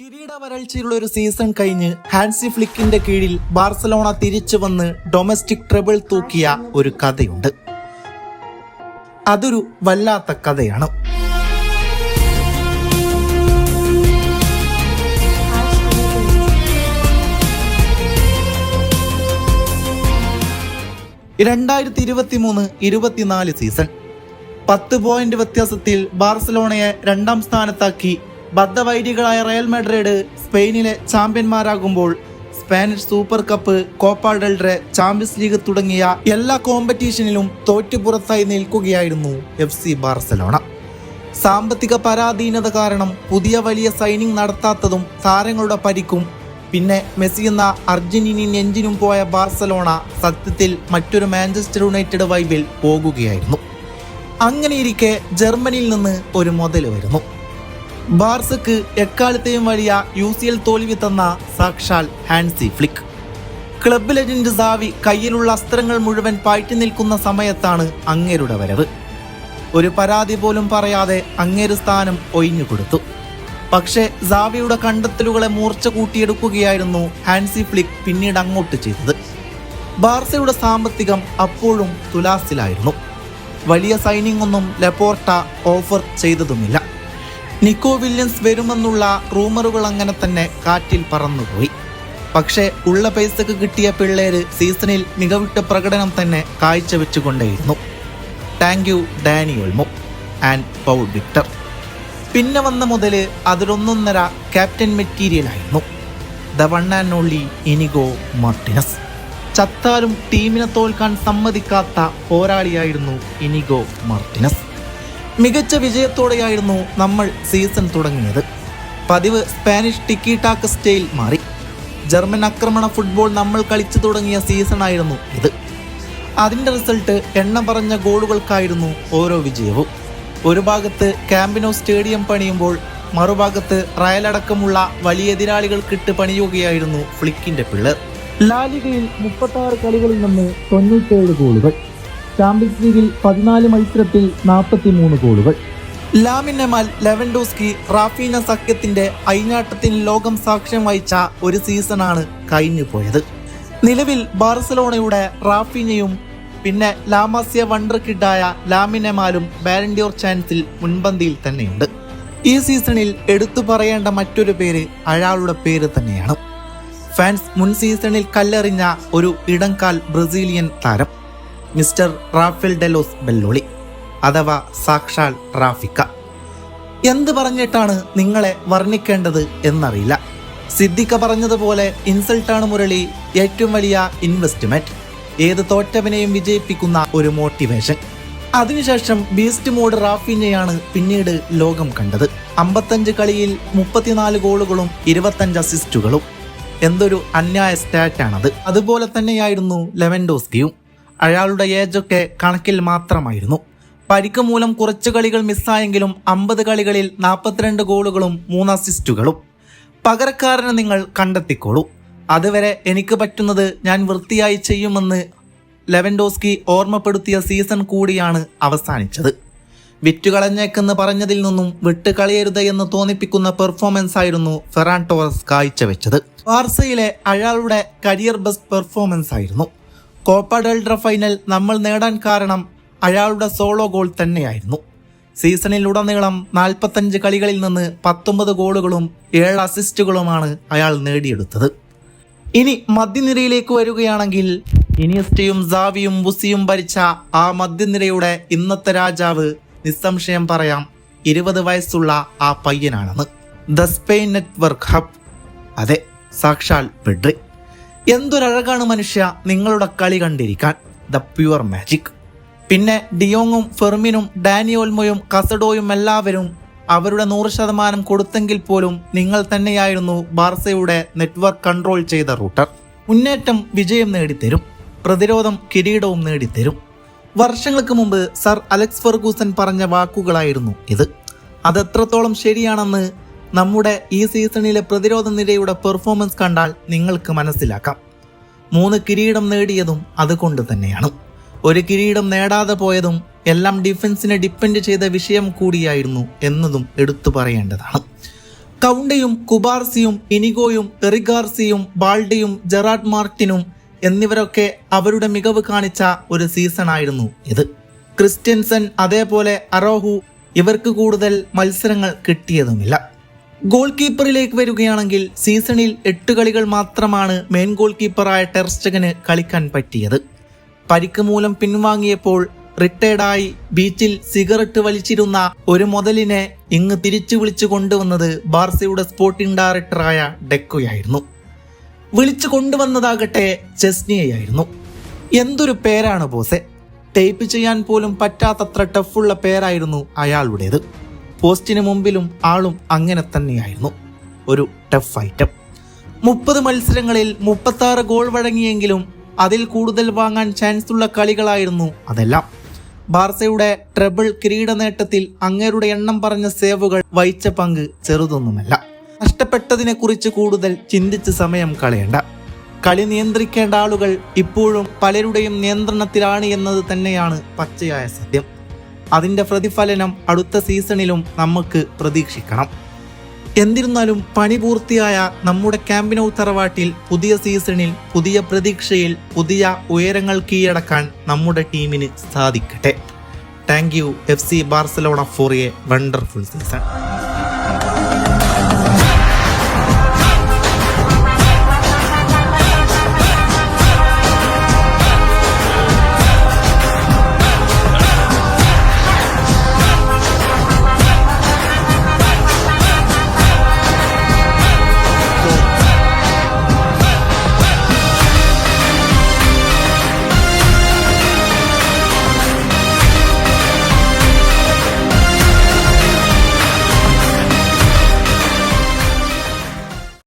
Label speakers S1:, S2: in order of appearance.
S1: കിരീട വരൾച്ചയുള്ള ഒരു സീസൺ കഴിഞ്ഞ് ഹാൻസി ഫ്ലിക്കിന്റെ കീഴിൽ ബാർസലോണ തിരിച്ചു വന്ന് ഡൊമസ്റ്റിക് ട്രബിൾ തൂക്കിയ ഒരു കഥയുണ്ട്. അതൊരു വല്ലാത്ത കഥയാണ്. രണ്ടായിരത്തി ഇരുപത്തി മൂന്ന് ഇരുപത്തിനാല് സീസൺ. പത്ത് പോയിന്റ് വ്യത്യാസത്തിൽ ബാർസലോണയെ രണ്ടാം സ്ഥാനത്താക്കി ബദ്ധവൈരികളായ റയൽ മാഡ്രിഡ് സ്പെയിനിലെ ചാമ്പ്യന്മാരാകുമ്പോൾ Spanish Super Cup Copa del Rey Champions League തുടങ്ങിയ എല്ലാ കോമ്പറ്റീഷനിലും തോറ്റുപുറത്തായി നിൽക്കുകയായിരുന്നു എഫ് സി ബാർസലോണ. സാമ്പത്തിക പരാധീനത കാരണം പുതിയ വലിയ സൈനിങ് നടത്താത്തതും താരങ്ങളുടെ പരിക്കും പിന്നെ മെസ്സി എന്ന അർജന്റീനിയൻ എഞ്ചിനും പോയ ബാർസലോണ സത്യത്തിൽ മറ്റൊരു മാഞ്ചസ്റ്റർ യുണൈറ്റഡ് വൈബിൽ പോകുകയായിരുന്നു. അങ്ങനെയിരിക്കെ ജർമ്മനിയിൽ നിന്ന് ഒരു മുതൽ വരുന്നു. ബാർസക്ക് എക്കാലത്തെയും വലിയ യു സി എൽ തോൽവി തന്ന സാക്ഷാൽ Hansi Flick. Club legend Xavi കയ്യിലുള്ള അസ്ത്രങ്ങൾ മുഴുവൻ പാറ്റി നിൽക്കുന്ന സമയത്താണ് അങ്ങേരുടെ വരവ്. ഒരു പരാതി പോലും പറയാതെ അങ്ങേര് സ്ഥാനം ഒഴിഞ്ഞു കൊടുത്തു. പക്ഷേ സാവിയുടെ കണ്ടെത്തലുകളെ മൂർച്ച കൂട്ടിയെടുക്കുകയായിരുന്നു ഹാൻസി ഫ്ലിക്ക് പിന്നീട് അങ്ങോട്ട് ചെയ്തത്. ബാർസയുടെ സാമ്പത്തികം അപ്പോഴും തുലാസിലായിരുന്നു. വലിയ സൈനിങ് ഒന്നും ലെപ്പോർട്ട ഓഫർ ചെയ്തതുമില്ല. നിക്കോ വില്യംസ് വരുമെന്നുള്ള റൂമറുകൾ അങ്ങനെ തന്നെ കാറ്റിൽ പറന്നുപോയി. പക്ഷേ ഉള്ള പൈസക്ക് കിട്ടിയ പിള്ളേര് സീസണിൽ മികവിട്ട പ്രകടനം തന്നെ കാഴ്ചവെച്ചുകൊണ്ടേയിരുന്നു. Thank you Dani Olmo and Pau Victor. പിന്നെ വന്ന മുതൽ അതിലൊന്നൊന്നര ക്യാപ്റ്റൻ മെറ്റീരിയൽ ആയിരുന്നു the one and only Inigo Martinez. ചത്താലും ടീമിനെ തോൽക്കാൻ സമ്മതിക്കാത്ത പോരാളിയായിരുന്നു ഇനിഗോ മാർട്ടിനസ്. മികച്ച വിജയത്തോടെയായിരുന്നു നമ്മൾ സീസൺ തുടങ്ങിയത്. പതിവ് സ്പാനിഷ് ടിക്കി ടാക്ക് സ്റ്റൈൽ മാറി. ജർമ്മൻ ആക്രമണ ഫുട്ബോൾ നമ്മൾ കളിച്ചു തുടങ്ങിയ സീസണായിരുന്നു ഇത്. അതിന്റെ റിസൾട്ട് എണ്ണ പറഞ്ഞ ഗോളുകൾക്കായിരുന്നു ഓരോ വിജയവും. ഒരു ഭാഗത്ത് ക്യാമ്പിനോ സ്റ്റേഡിയം പണിയുമ്പോൾ മറുഭാഗത്ത് റയലടക്കമുള്ള വലിയ എതിരാളികൾക്കിട്ട് പണിയുകയായിരുന്നു ഫ്ലിക്കിന്റെ പിള്ളേർ. ലാലികയിൽ മുപ്പത്തി കളികളിൽ നിന്ന് തൊണ്ണൂറ്റേഴ് ഗോളുകൾ. ചാമ്പ്യൻസ് ലീഗിൽ പതിനാല് മത്സരത്തിൽ നാൽപ്പത്തി മൂന്ന് ഗോളുകൾ എമാൽ ലെവൻഡോസ്കി റാഫീന സഖ്യത്തിന്റെ അയിഞ്ഞാട്ടത്തിന് ലോകം സാക്ഷ്യം വഹിച്ച ഒരു സീസണാണ് കഴിഞ്ഞു പോയത് നിലവിൽ ബാർസലോണയുടെ റാഫീനയും പിന്നെ ലാമാസിയ വണ്ടർ കിഡായ ലാമിനെമാലും ബാലൻഡിയോർ ചാൻസിൽ മുൻപന്തിയിൽ തന്നെയുണ്ട്. ഈ സീസണിൽ എടുത്തു പറയേണ്ട മറ്റൊരു പേര് അയാളുടെ പേര് തന്നെയാണ്. ഫാൻസ് മുൻ സീസണിൽ കല്ലെറിഞ്ഞ ഒരു ഇടംകാൽ ബ്രസീലിയൻ താരം. മിസ്റ്റർ റാഫേൽ ഡെലോസ് ബെല്ലോളി അഥവാ സാക്ഷാൽ റാഫിക്ക. എന്ത് പറഞ്ഞിട്ടാണ് നിങ്ങളെ വർണിക്കേണ്ടത് എന്നറിയില്ല. സിദ്ദിഖ പറഞ്ഞതുപോലെ ഇൻസൾട്ടാണ് മുരളി ഏറ്റവും വലിയ ഇൻവെസ്റ്റ്മെന്റ് ഏത് തോറ്റവനെയും വിജയിപ്പിക്കുന്ന ഒരു മോട്ടിവേഷൻ അതിനുശേഷം ബീസ്റ്റ് മോഡ് റാഫിനെയാണ് പിന്നീട് ലോകം കണ്ടത്. അമ്പത്തഞ്ച് കളിയിൽ മുപ്പത്തിനാല് ഗോളുകളും ഇരുപത്തഞ്ച് അസിസ്റ്റുകളും എന്തൊരു അന്യായ സ്റ്റാറ്റാണത് അതുപോലെ തന്നെയായിരുന്നു ലെവൻഡോസ്കിയും. അയാളുടെ ഏജൊക്കെ കണക്കിൽ മാത്രമായിരുന്നു. പരിക്ക് മൂലം കുറച്ച് കളികൾ മിസ്സായെങ്കിലും അമ്പത് കളികളിൽ നാൽപ്പത്തിരണ്ട് ഗോളുകളും മൂന്ന് അസിസ്റ്റുകളും പകരക്കാരനെ നിങ്ങൾ കണ്ടെത്തിക്കോളൂ. അതുവരെ എനിക്ക് പറ്റുന്നത് ഞാൻ വൃത്തിയായി ചെയ്യുമെന്ന് ലെവൻഡോസ്കി ഓർമ്മപ്പെടുത്തിയ സീസൺ കൂടിയാണ് അവസാനിച്ചത്. വിറ്റുകളഞ്ഞേക്കെന്ന് പറഞ്ഞതിൽ നിന്നും വിട്ട് കളിയരുത് എന്ന് തോന്നിപ്പിക്കുന്ന പെർഫോമൻസ് ആയിരുന്നു ഫെറാൻ ടോറസ് കാഴ്ചവെച്ചത്. വാർസയിലെ അയാളുടെ കരിയർ ബെസ്റ്റ് പെർഫോമൻസ് ആയിരുന്നു. കോപ്പ ഡെൽട്ര ഫൈനൽ നമ്മൾ നേടാൻ കാരണം അയാളുടെ സോളോ ഗോൾ തന്നെയായിരുന്നു. സീസണിലുടനീളം നാൽപ്പത്തഞ്ച് കളികളിൽ നിന്ന് പത്തൊമ്പത് ഗോളുകളും ഏഴ് അസിസ്റ്റുകളുമാണ് അയാൾ നേടിയെടുത്തത്. ഇനി മധ്യനിരയിലേക്ക് വരികയാണെങ്കിൽ ഇനിയസ്റ്റയും സാവിയും ബുസിയും ഭരിച്ച ആ മധ്യനിരയുടെ ഇന്നത്തെ രാജാവ് നിസ്സംശയം പറയാം ഇരുപത് വയസ്സുള്ള ആ പയ്യനാണെന്ന്. The Spain network hub. അതെ സാക്ഷാൽ പെഡ്രി എന്തൊരഴകാണ് മനുഷ്യ നിങ്ങളുടെ കളി കണ്ടിരിക്കാൻ? ദ പ്യുവർ മാജിക് പിന്നെ ഡിയോങ്ങും ഫെർമിനും ഡാനിയോൽമോയും കസഡോയും എല്ലാവരും അവരുടെ നൂറ് ശതമാനം കൊടുത്തെങ്കിൽ പോലും നിങ്ങൾ തന്നെയായിരുന്നു ബാർസയുടെ നെറ്റ്വർക്ക് കൺട്രോൾ ചെയ്ത റൂട്ടർ. മുന്നേറ്റം വിജയം നേടിത്തരും. പ്രതിരോധം കിരീടവും നേടിത്തരും. വർഷങ്ങൾക്ക് മുമ്പ് സർ അലക്സ് ഫെർഗൂസൻ പറഞ്ഞ വാക്കുകളായിരുന്നു ഇത്. അതെത്രത്തോളം ശരിയാണെന്ന് നമ്മുടെ ഈ സീസണിലെ പ്രതിരോധ നിരയുടെ പെർഫോമൻസ് കണ്ടാൽ നിങ്ങൾക്ക് മനസ്സിലാക്കാം. മൂന്ന് കിരീടം നേടിയതും അതുകൊണ്ട് തന്നെയാണ്. ഒരു കിരീടം നേടാതെ പോയതും എല്ലാം ഡിഫൻസിനെ ഡിപ്പെൻഡ് ചെയ്ത വിഷയം കൂടിയായിരുന്നു എന്നതും എടുത്തു പറയേണ്ടതാണ്. കൗണ്ടയും കുബാർസിയും ഇനിഗോയും എറിഗാർസിയും ബാൾഡിയും ജെറാഡ് മാർട്ടിനും എന്നിവരൊക്കെ അവരുടെ മികവ് കാണിച്ച ഒരു സീസണായിരുന്നു ഇത്. ക്രിസ്ത്യൻസൻ അതേപോലെ അറോഹു ഇവർക്ക് കൂടുതൽ മത്സരങ്ങൾ കിട്ടിയതുമില്ല. ഗോൾ കീപ്പറിലേക്ക് വരികയാണെങ്കിൽ സീസണിൽ എട്ട് കളികൾ മാത്രമാണ് മെയിൻ ഗോൾ കീപ്പറായ ടെർസ്റ്റഗന് കളിക്കാൻ പറ്റിയത്. പരിക്ക് മൂലം പിൻവാങ്ങിയപ്പോൾ റിട്ടയർഡായി ബീച്ചിൽ സിഗരറ്റ് വലിച്ചിരുന്ന ഒരു മുതലിനെ ഇങ്ങ് തിരിച്ചു വിളിച്ചു കൊണ്ടുവന്നത് ബാർസയുടെ സ്പോർട്ടിംഗ് ഡയറക്ടറായ ഡെക്കോയായിരുന്നു. വിളിച്ചു കൊണ്ടുവന്നതാകട്ടെ ചെസ്നിയായിരുന്നു എന്തൊരു പേരാണ് ബോസെ? ടൈപ്പ് ചെയ്യാൻ പോലും പറ്റാത്തത്ര ടഫുള്ള പേരായിരുന്നു അയാളുടേത്. പോസ്റ്റിന് മുമ്പിലും ആളും അങ്ങനെ തന്നെയായിരുന്നു. ഒരു ടഫ് ഐറ്റം മുപ്പത് മത്സരങ്ങളിൽ മുപ്പത്താറ് ഗോൾ വഴങ്ങിയെങ്കിലും അതിൽ കൂടുതൽ വാങ്ങാൻ ചാൻസ് ഉള്ള കളികളായിരുന്നു അതെല്ലാം. ബാർസയുടെ ട്രബിൾ കിരീട നേട്ടത്തിൽ അങ്ങേരുടെ എണ്ണം പറഞ്ഞ സേവുകൾ വഹിച്ച പങ്ക് ചെറുതൊന്നുമല്ല. നഷ്ടപ്പെട്ടതിനെ കുറിച്ച് കൂടുതൽ ചിന്തിച്ച് സമയം കളയണ്ട. കളി നിയന്ത്രിക്കേണ്ട ആളുകൾ ഇപ്പോഴും പലരുടെയും നിയന്ത്രണത്തിലാണ് എന്നത് തന്നെയാണ് പച്ചയായ സത്യം. അതിന്റെ പ്രതിഫലനം അടുത്ത സീസണിലും നമുക്ക് പ്രതീക്ഷിക്കണം. എന്നിരുന്നാലും പണി പൂർത്തിയായ നമ്മുടെ ക്യാമ്പിനൗ തറവാട്ടിൽ പുതിയ സീസണിൽ പുതിയ പ്രതീക്ഷയിൽ പുതിയ ഉയരങ്ങൾ കീഴടക്കാൻ നമ്മുടെ ടീമിന് സാധിക്കട്ടെ. Thank you F C Barcelona for a wonderful season.